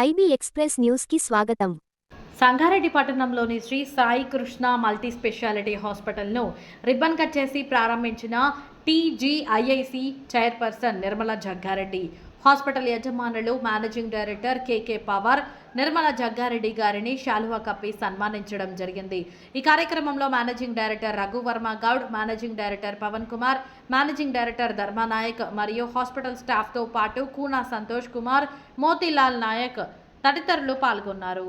IB express న్యూస్కి స్వాగతం. సంగారెడ్డి పట్టణంలోని శ్రీ సాయి కృష్ణ మల్టీ స్పెషాలిటీ హాస్పిటల్ను రిబ్బన్ కట్ చేసి ప్రారంభించిన TGIIC chairperson Nirmala Jaggareddy. Hospital యజమానులు managing director KK Pawar Nirmala Jaggareddy గారిని శాలువా కప్పి సన్మానించడం జరిగింది. ఈ కార్యక్రమంలో managing director Raghuvarma Goud managing director Pavan Kumar managing director Dharmanayak మరియు హాస్పిటల్ స్టాఫ్తో పాటు కూనా సంతోష్ కుమార్ మోతీలాల్ నాయక్ తదితరులు పాల్గొన్నారు.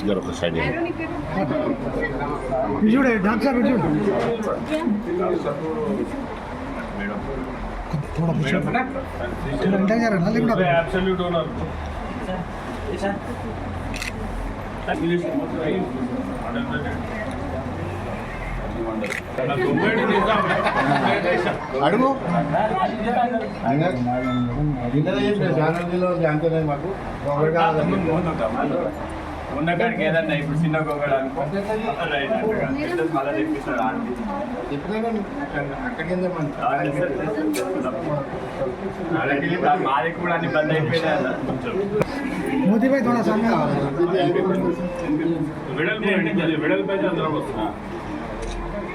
నిలబ దామోద్ది చూడే డాక్టర్ సాబ్ చూడు थोड़ा पीछे थोड़ा उल्टा जा रहा है ना लेकिन आप- అబ్సల్యూట్ ఓనర్ అడుగు నిన్ననే అడుగు. మాకు ఏదన్నా ఇప్పుడు చిన్న గోగడు మాది కూడా అన్ని బంద్ అయిపోయినాయి విడల్ విడల్ పైన వస్తున్నా.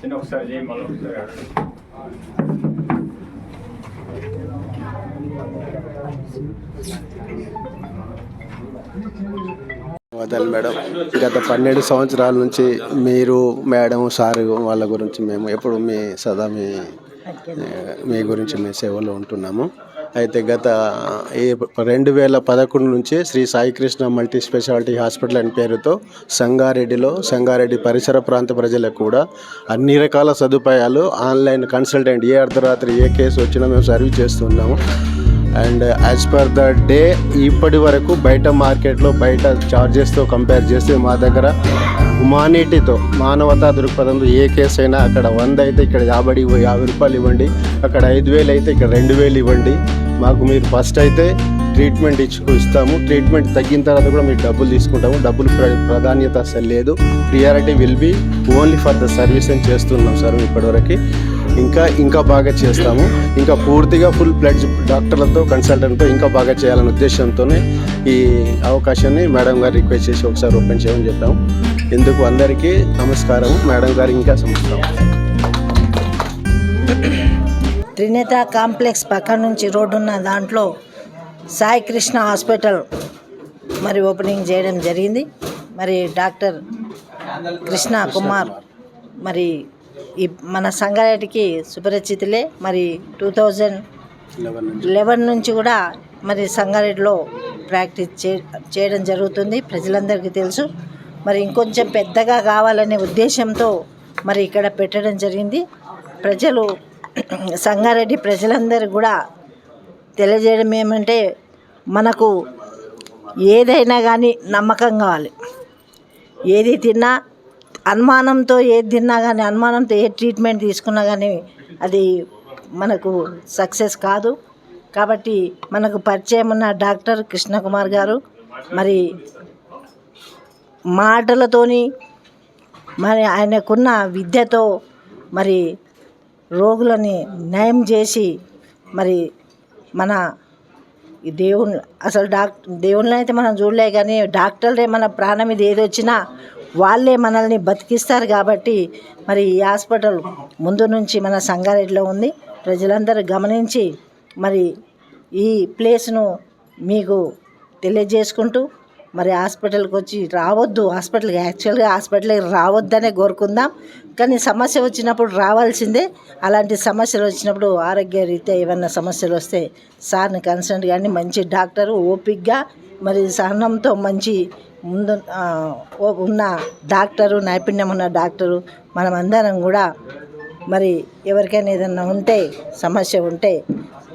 చిన్న ఒకసారి చేయి మళ్ళీ ఒకసారి మేడం. గత పన్నెండు సంవత్సరాల నుంచి మీరు మేడం సార్ వాళ్ళ గురించి మేము ఎప్పుడు మీ సదా మీ మీ గురించి మీ సేవలో ఉంటున్నాము. అయితే గత ఈ రెండు వేల పదకొండు నుంచి Shri Saikrishna multi speciality hospital అని పేరుతో సంగారెడ్డిలో సంగారెడ్డి పరిసర ప్రాంత ప్రజలకు కూడా అన్ని రకాల సదుపాయాలు ఆన్లైన్ కన్సల్టెంట్ ఏ అర్ధరాత్రి ఏ కేసు వచ్చినా మేము సర్వీస్ చేస్తున్నాము and as per the day ఇప్పటి వరకు బయట మార్కెట్లో బయట చార్జెస్తో కంపేర్ చేస్తే మా దగ్గర హ్యుమానిటీతో మానవతా దృక్పథంతో ఏ కేసు అయినా అక్కడ వంద అయితే ఇక్కడ యాభై యాభై రూపాయలు ఇవ్వండి. అక్కడ ఐదు వేలు అయితే ఇక్కడ రెండు వేలు ఇవ్వండి. మాకు మీరు ఫస్ట్ అయితే ట్రీట్మెంట్ ఇచ్చుకు ఇస్తాము. ట్రీట్మెంట్ తగ్గిన తర్వాత కూడా మీరు డబ్బులు తీసుకుంటాము. డబ్బులు ప్ర ప్రాధాన్యత అసలు లేదు. Priority will be only for the service అని చేస్తున్నాం సార్ ఇప్పటివరకు. ఇంకా ఇంకా బాగా చేస్తాము. ఇంకా పూర్తిగా ఫుల్ ప్లెడ్జ్ డాక్టర్లతో కన్సల్టెంట్తో ఇంకా బాగా చేయాలనే ఉద్దేశంతోనే ఈ అవకాశాన్ని మేడం గారు రిక్వెస్ట్ చేసి ఒకసారి ఓపెన్ చేయమని చెప్పాము. ఇందుకు అందరికీ నమస్కారం. మేడం గారు ఇంకా సంవత్సరం త్రినేత కాంప్లెక్స్ పక్క నుంచి రోడ్డు ఉన్న దాంట్లో సాయి కృష్ణ హాస్పిటల్ మరి ఓపెనింగ్ చేయడం జరిగింది. మరి డాక్టర్ కృష్ణ కుమార్ మరి ఈ మన సంగారెడ్డికి సుపరిచితులే. మరి టూ థౌజండ్ లెవెన్ నుంచి కూడా మరి సంగారెడ్డిలో ప్రాక్టీస్ చే చేయడం జరుగుతుంది. ప్రజలందరికీ తెలుసు. మరి ఇంకొంచెం పెద్దగా కావాలనే ఉద్దేశంతో మరి ఇక్కడ పెట్టడం జరిగింది. ప్రజలు సంగారెడ్డి ప్రజలందరూ కూడా తెలియజేయడం ఏమంటే మనకు ఏదైనా కానీ నమ్మకం కావాలి. ఏది తిన్నా అనుమానంతో ఏది తిన్నా కానీ అనుమానంతో ఏ ట్రీట్మెంట్ తీసుకున్నా కానీ అది మనకు సక్సెస్ కాదు. కాబట్టి మనకు పరిచయం ఉన్న డాక్టర్ కృష్ణకుమార్ గారు మరి మాటలతోని మరి ఆయనకున్న విద్యతో మరి రోగులని నయం చేసి మరి మన దేవుని అసలు డాక్ దేవుళ్ళని అయితే మనం చూడలే కానీ డాక్టర్లే మన ప్రాణం ఇది ఏది వచ్చినా వాళ్ళే మనల్ని బతికిస్తారు కాబట్టి మరి ఈ హాస్పిటల్ ముందు నుంచి మన సంగారెడ్డిలో ఉంది. ప్రజలందరూ గమనించి మరి ఈ ప్లేస్ను మీకు తెలియజేసుకుంటూ మరి హాస్పిటల్కి వచ్చి రావద్దు. హాస్పిటల్కి యాక్చువల్గా హాస్పిటల్కి రావద్దనే కోరుకుందాం. కానీ సమస్య వచ్చినప్పుడు రావాల్సిందే. అలాంటి సమస్యలు వచ్చినప్పుడు ఆరోగ్య రీత్యా ఏమైనా సమస్యలు వస్తే సార్ని కన్సల్ట్ కానీ మంచి డాక్టరు ఓపిక్గా మరి సహనంతో మంచి ముందు ఉన్న డాక్టరు నైపుణ్యం ఉన్న డాక్టరు మనమందరం కూడా మరి ఎవరికైనా ఏదన్నా ఉంటే సమస్య ఉంటే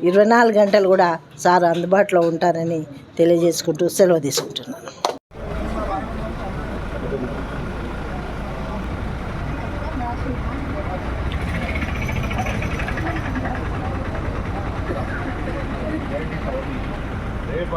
ఇరవై నాలుగు గంటలు కూడా సార్ అందుబాటులో ఉంటారని తెలియజేసుకుంటూ సెలవు తీసుకుంటున్నాను. రేపు